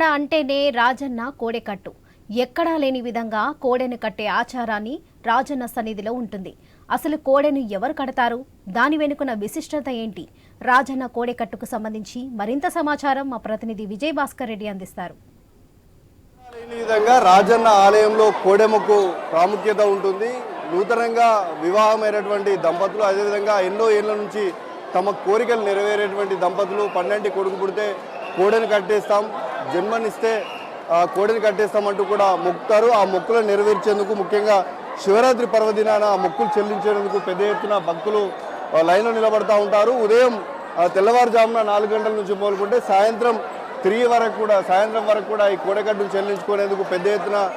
విజయవాడ అంటేనే రాజన్న కోడెకట్టు ఎక్కడా లేని విధంగా కోడెను కట్టే ఆచారాన్ని రాజన్న సన్నిధిలో ఉంటుంది. అసలు కోడెను ఎవరు కడతారు? దాని వెనుకున్న విశిష్టత ఏంటి? రాజన్న కోడెకట్టుకు సంబంధించి మరింత సమాచారం మా ప్రతినిధి విజయ్ భాస్కర్ రెడ్డి అందిస్తారు. లేని విధంగా రాజన్న ఆలయంలో కోడెముకు ప్రాముఖ్యత ఉంటుంది. నూతనంగా వివాహమైనటువంటి దంపతులు అదేవిధంగా ఎన్నో ఏళ్ళ నుంచి తమ కోరికలు నెరవేరేటువంటి దంపతులు పన్నెండు కొడుకు పుడితే కోడెను కట్టేస్తాం. జన్మనిస్తే కోడిని కట్టేస్తామంటూ కూడా మొక్కుతారు. ఆ మొక్కులను నెరవేర్చేందుకు ముఖ్యంగా శివరాత్రి పర్వదినాన ఆ మొక్కులు చెల్లించేందుకు పెద్ద ఎత్తున భక్తులు లైన్లో నిలబడతా ఉంటారు. ఉదయం తెల్లవారుజామున నాలుగు గంటల నుంచి మొదలుకుంటే సాయంత్రం త్రీ వరకు కూడా సాయంత్రం వరకు కూడా ఈ కోడెకట్టును చెల్లించుకునేందుకు పెద్ద ఎత్తున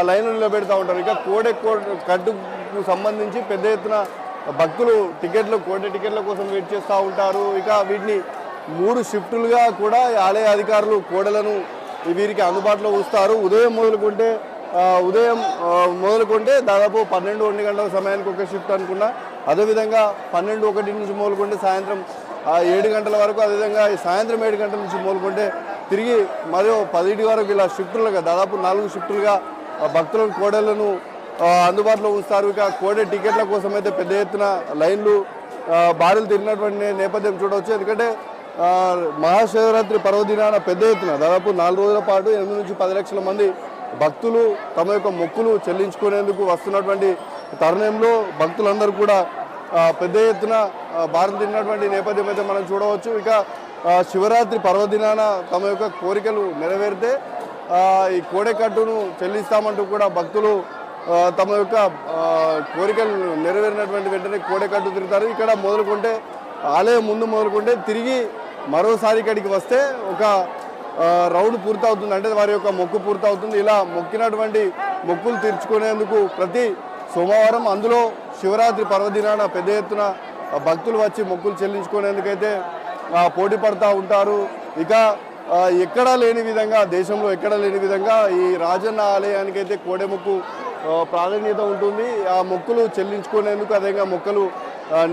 లైన్లు నిలబెడతా ఉంటారు. ఇక కోడె కో- కట్టుకు సంబంధించి పెద్ద ఎత్తున భక్తులు టికెట్లు కోడె టికెట్ల కోసం వెయిట్ చేస్తూ ఉంటారు. ఇక వీటిని మూడు షిఫ్టులుగా కూడా ఆలయ అధికారులు కోడలను వీరికి అందుబాటులో ఉంచుతారు. ఉదయం మొదలుకుంటే ఉదయం మొదలుకుంటే దాదాపు పన్నెండు ఒంటి గంటల సమయానికి ఒక షిఫ్ట్ అనుకున్నా. అదేవిధంగా పన్నెండు ఒకటి నుంచి మొదలుకుంటే సాయంత్రం ఆ, ఏడు గంటల వరకు అదేవిధంగా సాయంత్రం ఏడు గంటల నుంచి మొదలుకుంటే తిరిగి మరియు పదిటి వరకు ఇలా షిఫ్టులుగా దాదాపు నాలుగు షిఫ్టులుగా ఆ, భక్తులను కోడళ్ళను అందుబాటులో ఉంచుతారు. ఇక కోడే టికెట్ల కోసం అయితే పెద్ద ఎత్తున లైన్లు బారులు తిరిగినటువంటి నేపథ్యం చూడవచ్చు. ఎందుకంటే మహాశివరాత్రి పర్వదినాన పెద్ద ఎత్తున దాదాపు నాలుగు రోజుల పాటు ఎనిమిది నుంచి పది లక్షల మంది భక్తులు తమ యొక్క మొక్కులు చెల్లించుకునేందుకు వస్తున్నటువంటి తరుణంలో భక్తులందరూ కూడా పెద్ద ఎత్తున ఆ, తిన్నటువంటి నేపథ్యం అయితే మనం చూడవచ్చు. ఇక శివరాత్రి పర్వదినాన తమ యొక్క కోరికలు నెరవేరితే ఈ కోడెకట్టును చెల్లిస్తామంటూ కూడా భక్తులు తమ యొక్క కోరికలు నెరవేరినటువంటి వెంటనే కోడెకట్టు తిరుగుతారు. ఇక్కడ మొదలుకుంటే ఆలయం ముందు మొదలుకుంటే తిరిగి మరోసారి ఇక్కడికి వస్తే ఒక రౌండ్ పూర్తవుతుంది. అంటే వారి యొక్క మొక్కు పూర్తవుతుంది. ఇలా మొక్కినటువంటి మొక్కులు తీర్చుకునేందుకు ప్రతి సోమవారం అందులో శివరాత్రి పర్వదినాన పెద్ద ఎత్తున భక్తులు వచ్చి మొక్కులు చెల్లించుకునేందుకైతే పోటీ పడుతూ ఉంటారు. ఇక ఎక్కడా లేని విధంగా దేశంలో ఎక్కడా లేని విధంగా ఈ రాజన్న ఆలయానికైతే కోడెముక్కు ప్రాధాన్యత ఉంటుంది. ఆ మొక్కులు చెల్లించుకునేందుకు అదేవిధంగా మొక్కలు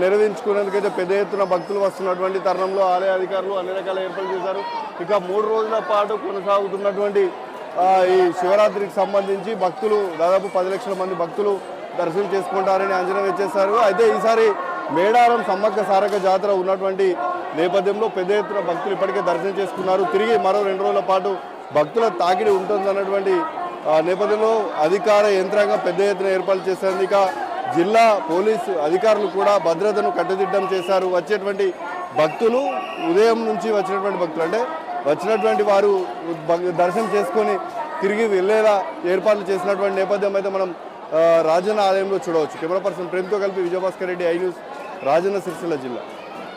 నిర్వహించుకునేందుకైతే పెద్ద ఎత్తున భక్తులు వస్తున్నటువంటి తరుణంలో ఆలయ అధికారులు అన్ని రకాల ఏర్పాట్లు చేశారు. ఇక మూడు రోజుల పాటు కొనసాగుతున్నటువంటి ఈ శివరాత్రికి సంబంధించి భక్తులు దాదాపు పది లక్షల మంది భక్తులు దర్శనం చేసుకుంటారని అంచనా వేసేశారు. అయితే ఈసారి మేడారం సమ్మక్క సారక జాతర ఉన్నటువంటి నేపథ్యంలో పెద్ద ఎత్తున భక్తులు ఇప్పటికే దర్శనం చేసుకున్నారు. తిరిగి మరో రెండు రోజుల పాటు భక్తుల తాకిడి ఉంటుందన్నటువంటి అన్నటువంటి నేపథ్యంలో అధికార యంత్రాంగం పెద్ద ఎత్తున ఏర్పాటు చేశారు ఇక జిల్లా పోలీసు అధికారులు కూడా భద్రతను కట్టుదిట్టం చేశారు. వచ్చేటువంటి భక్తులు ఉదయం నుంచి వచ్చినటువంటి భక్తులు అంటే వచ్చినటువంటి వారు దర్శనం చేసుకొని తిరిగి వెళ్ళేలా ఏర్పాట్లు చేసినటువంటి నేపథ్యం అయితే మనం రాజన్న ఆలయంలో చూడవచ్చు. కెమెరా పర్సన్ ప్రేమ్తో కలిపి విజయభాస్కర్ రెడ్డి ఐ న్యూస్ రాజన్న సిరిసిల్ల జిల్లా.